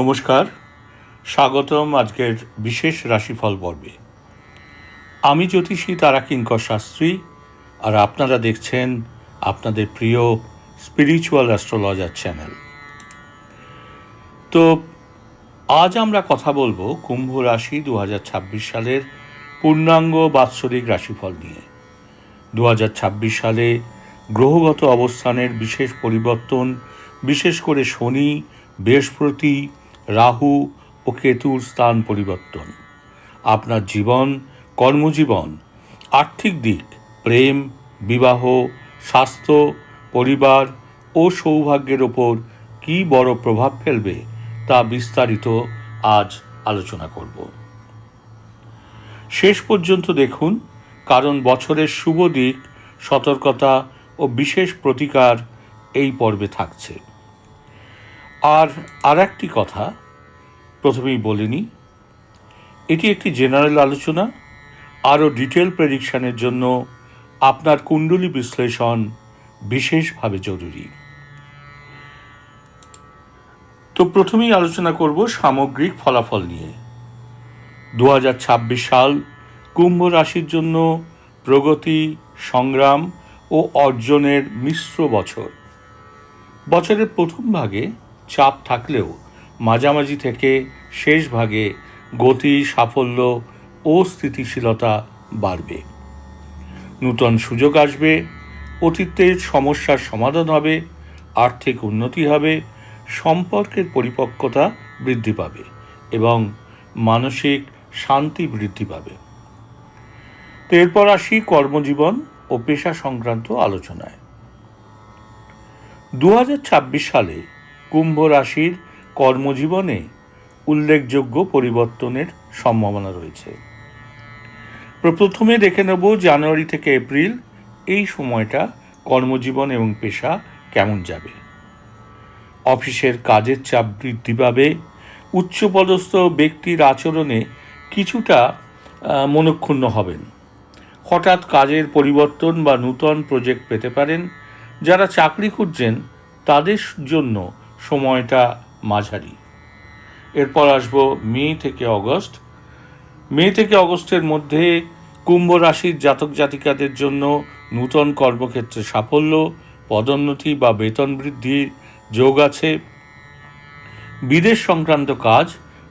নমস্কার, স্বাগতম আজকের বিশেষ রাশিফল পর্বে। আমি জ্যোতিষী তারা কিঙ্কর শাস্ত্রী, আর আপনারা দেখছেন আপনাদের প্রিয় স্পিরিচুয়াল অ্যাস্ট্রোলজার চ্যানেল তো, আজ আমরা কথা বলব কুম্ভ রাশি দু হাজার ছাব্বিশ সালের পূর্ণাঙ্গ বাৎসরিক রাশিফল নিয়ে। দু হাজার ছাব্বিশ সালে গ্রহগত অবস্থানের বিশেষ পরিবর্তন, বিশেষ করে শনি, বৃহস্পতি রাহু ও কেতুর স্থান পরিবর্তন। আপনার জীবন, কর্মজীবন, আর্থিক দিক, প্রেম, বিবাহ, স্বাস্থ্য, পরিবার ও সৌভাগ্যের ওপর কী বড় প্রভাব ফেলবে তা বিস্তারিত আজ আলোচনা করব। শেষ পর্যন্ত দেখুন, কারণ বছরের শুভ দিক, সতর্কতা ও বিশেষ প্রতিকার এই পর্বে থাকছে। আর আর একটি কথা প্রথমেই বলিনি এটি একটি জেনারেল আলোচনা, আরও ডিটেল প্রেডিকশানের জন্য আপনার কুণ্ডলী বিশ্লেষণ বিশেষভাবে জরুরি। তো প্রথমেই আলোচনা করব সামগ্রিক ফলাফল নিয়ে। দু হাজার ছাব্বিশ সাল কুম্ভ রাশির জন্য প্রগতি, সংগ্রাম ও অর্জনের মিশ্র বছর। বছরের প্রথম ভাগে চাপ থাকলেও মাঝামাঝি থেকে শেষ ভাগে গতি, সাফল্য ও স্থিতিশীলতা বাড়বে। নূতন সুযোগ আসবে, অতীতের সমস্যার সমাধান হবে, আর্থিক উন্নতি হবে, সম্পর্কের পরিপক্কতা বৃদ্ধি পাবে এবং মানসিক শান্তি বৃদ্ধি পাবে। এরপর আসি কর্মজীবন ও পেশা সংক্রান্ত আলোচনায়। দু হাজার ছাব্বিশ সালে কুম্ভ রাশির কর্মজীবনে উল্লেখযোগ্য পরিবর্তনের সম্ভাবনা রয়েছে। প্রথমে দেখে নেব জানুয়ারি থেকে এপ্রিল এই সময়টা কর্মজীবন এবং পেশা কেমন যাবে। অফিসের কাজের চাপ বৃদ্ধি পাবে, উচ্চপদস্থ ব্যক্তির আচরণে কিছুটা মনক্ষুণ্ণ হবেন। হঠাৎ কাজের পরিবর্তন বা নূতন প্রজেক্ট পেতে পারেন। যারা চাকরি খুঁজছেন তাদের জন্য সময়টা মাঝারি। এরপর আসব মে থেকে অগস্ট। মে থেকে অগস্টের মধ্যে কুম্ভ রাশির জাতক জাতিকাদের জন্য নূতন কর্মক্ষেত্রে সাফল্য, পদোন্নতি বা বেতন বৃদ্ধির যোগ আছে। বিদেশ সংক্রান্ত কাজ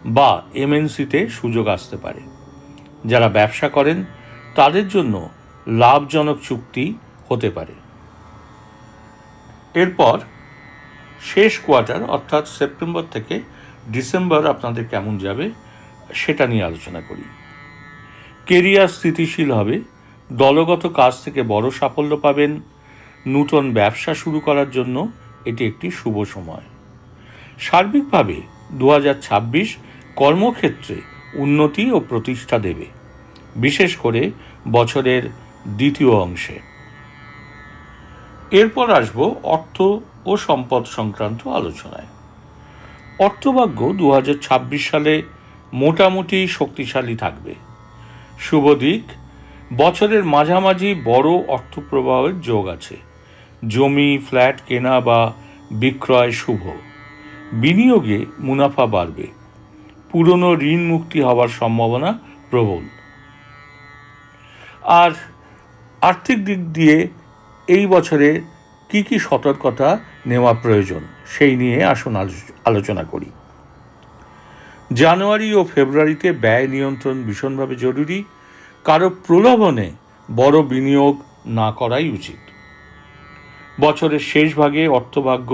বা এমএনসিতে সুযোগ আসতে পারে। যারা ব্যবসা করেন, তাদের জন্য লাভজনক চুক্তি হতে পারে। এরপর শেষ কোয়ার্টার, অর্থাৎ সেপ্টেম্বর থেকে ডিসেম্বর আপনাদের কেমন যাবে, সেটা নিয়ে আলোচনা করি। কেরিয়ার স্থিতিশীল হবে, দলগত কাজ থেকে বড় সাফল্য পাবেন, নূতন ব্যবসা শুরু করার জন্য এটি একটি শুভ সময়। সার্বিকভাবে দু হাজার ছাব্বিশ কর্মক্ষেত্রে উন্নতি ও প্রতিষ্ঠা দেবে, বিশেষ করে বছরের দ্বিতীয় অংশে। এরপর আসব অর্থ ও সম্পদ সংক্রান্ত আলোচনায়। অর্থভাগ্য দু হাজার ছাব্বিশ সালে মোটামুটি শক্তিশালী থাকবে। শুভ দিক, বছরের মাঝামাঝি বড় অর্থপ্রবাহের যোগ আছে। জমি, ফ্ল্যাট কেনা বা বিক্রয় শুভ। বিনিয়োগে মুনাফা বাড়বে। পুরনো ঋণ মুক্তি হওয়ার সম্ভাবনা প্রবল। আর আর্থিক দিক দিয়ে এই বছরে কি কি সতর্কতা নেওয়া প্রয়োজন সেই নিয়ে আসুন আলোচনা করি। জানুয়ারি ও ফেব্রুয়ারিতে ব্যয় নিয়ন্ত্রণ ভীষণভাবে জরুরি, কারও প্রলোভনে বড় বিনিয়োগ না করাই উচিত। বছরের শেষ ভাগে অর্থভাগ্য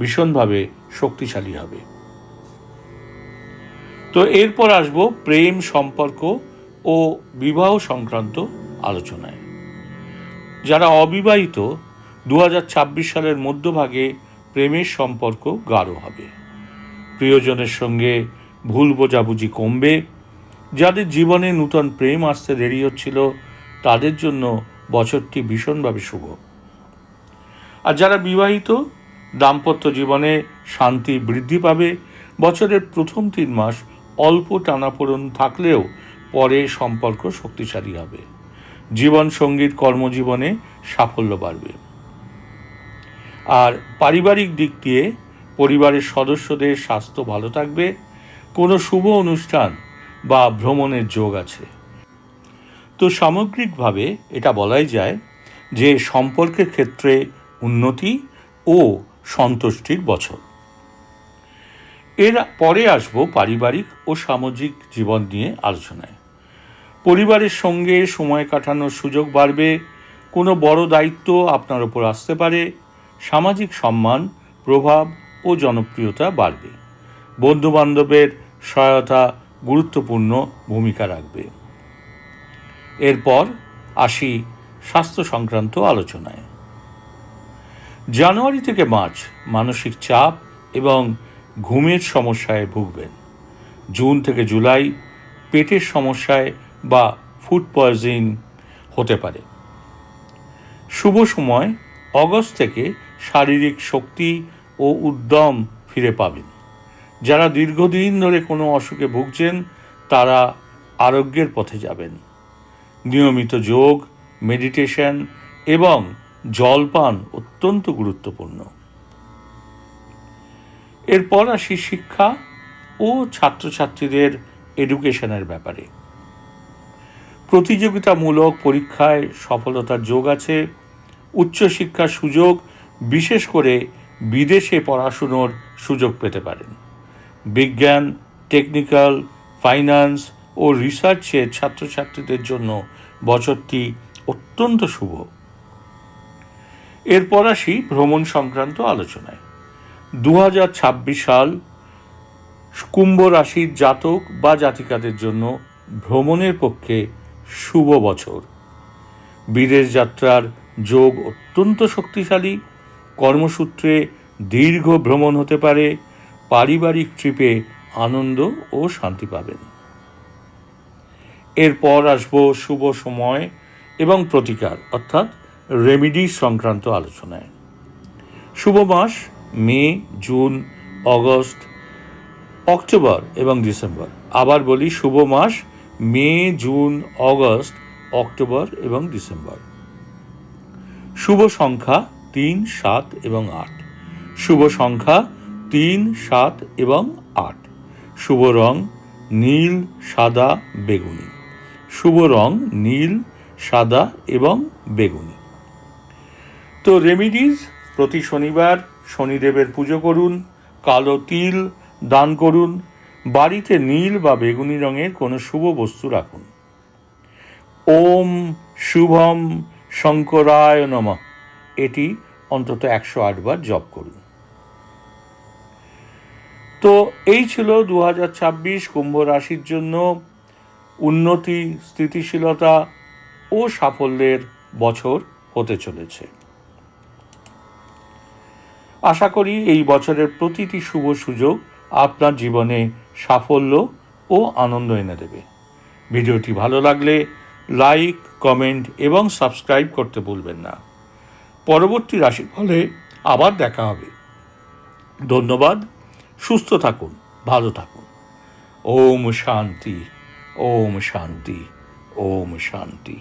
ভীষণভাবে শক্তিশালী হবে। তো এরপর আসব প্রেম সম্পর্ক ও বিবাহ সংক্রান্ত আলোচনায়। যারা অবিবাহিত দু হাজার ছাব্বিশ সালের মধ্যভাগে প্রেমের সম্পর্ক গাঢ় হবে। প্রিয়জনের সঙ্গে ভুল বোঝাবুঝি কমবে। যাদের জীবনে নূতন প্রেম আসতে দেরি হচ্ছিল, তাদের জন্য বছরটি ভীষণভাবে শুভ। আর যারা বিবাহিত, দাম্পত্য জীবনে শান্তি বৃদ্ধি পাবে। বছরের প্রথম তিন মাস অল্প টানাপোড়ন থাকলেও পরে সম্পর্ক শক্তিশালী হবে। জীবন সংগীত কর্মজীবনে সাফল্য বাড়বে। আর পারিবারিক দিক দিয়ে পরিবারের সদস্যদের স্বাস্থ্য ভালো থাকবে, কোনো শুভ অনুষ্ঠান বা ভ্রমণের যোগ আছে। তো সামগ্রিকভাবে এটা বলাই যায় যে সম্পর্কের ক্ষেত্রে উন্নতি ও সন্তুষ্টির বছর। এর পরে আসব পারিবারিক ও সামাজিক জীবন নিয়ে আলোচনায়। পরিবারের সঙ্গে সময় কাটানোর সুযোগ বাড়বে, কোনো বড় দায়িত্ব আপনার ওপর আসতে পারে, সামাজিক সম্মান, প্রভাব ও জনপ্রিয়তা বাড়বে। বন্ধুবান্ধবের সহায়তা গুরুত্বপূর্ণ ভূমিকা রাখবে। এরপর আসি স্বাস্থ্য সংক্রান্ত আলোচনায়। জানুয়ারি থেকে মার্চ মানসিক চাপ এবং ঘুমের সমস্যায় ভুগবেন। জুন থেকে জুলাই পেটের সমস্যায় বা ফুড পয়জিং হতে পারে। শুভ সময় অগস্ট থেকে শারীরিক শক্তি ও উদ্যম ফিরে পাবেন। যারা দীর্ঘদিন ধরে কোনো অসুখে ভুগছেন, তারা আরোগ্যের পথে যাবেন। নিয়মিত যোগ, মেডিটেশন এবং জলপান অত্যন্ত গুরুত্বপূর্ণ। এরপর আসি শিক্ষা ও ছাত্রছাত্রীদের এডুকেশনের ব্যাপারে। প্রতিযোগিতামূলক পরীক্ষায় সফলতার যোগ আছে, উচ্চশিক্ষার সুযোগ, বিশেষ করে বিদেশে পড়াশুনোর সুযোগ পেতে পারেন। বিজ্ঞান, টেকনিক্যাল, ফাইন্যান্স ও রিসার্চের ছাত্রছাত্রীদের জন্য বছরটি অত্যন্ত শুভ। এরপর আসি ভ্রমণ সংক্রান্ত আলোচনায়। দু হাজার ছাব্বিশ সাল কুম্ভ রাশির জাতক বা জাতিকাদের জন্য ভ্রমণের পক্ষে শুভ বছর। বিদেশ যাত্রার যোগ অত্যন্ত শক্তিশালী। কর্মসূত্রে দীর্ঘ ভ্রমণ হতে পারে। পারিবারিক ট্রিপে আনন্দ ও শান্তি পাবেন। এরপর আসব শুভ সময় এবং প্রতিকার, অর্থাৎ রেমিডি সংক্রান্ত আলোচনায়। শুভ মাস, মে, জুন, অগস্ট, অক্টোবর এবং ডিসেম্বর। আবার বলি শুভ মাস মে, জুন, অগস্ট, অক্টোবর এবং ডিসেম্বর। শুভ সংখ্যা তিন, সাত এবং আট। শুভ সংখ্যা তিন, সাত এবং আট। শুভ রং নীল, সাদা, বেগুনি। শুভ রং নীল, সাদা এবং বেগুনি। তো রেমিডিজ, প্রতি শনিবার শনিদেবের পুজো করুন, কালো তিল দান করুন বাড়িতে নীল বা বেগুনি রঙের কোনো শুভ বস্তু রাখুন। ওম শুভম শঙ্করায় নম। এটি অন্তত একশো আটবার জপ করুন। তো এই ছিল দু হাজার ছাব্বিশ কুম্ভ রাশির জন্য উন্নতি, স্থিতিশীলতা ও সাফল্যের বছর হতে চলেছে। আশা করি এই বছরের প্রতিটি শুভ সুযোগ আপনার জীবনে সাফল্য ও আনন্দ এনে দেবে। ভিডিওটি ভালো লাগলে লাইক, কমেন্ট এবং সাবস্ক্রাইব করতে ভুলবেন না। পরবর্তী রাশিফলে আবার দেখা হবে। ধন্যবাদ, সুস্থ থাকুন, ভালো থাকুন। ওম শান্তি ওম শান্তি ওম শান্তি।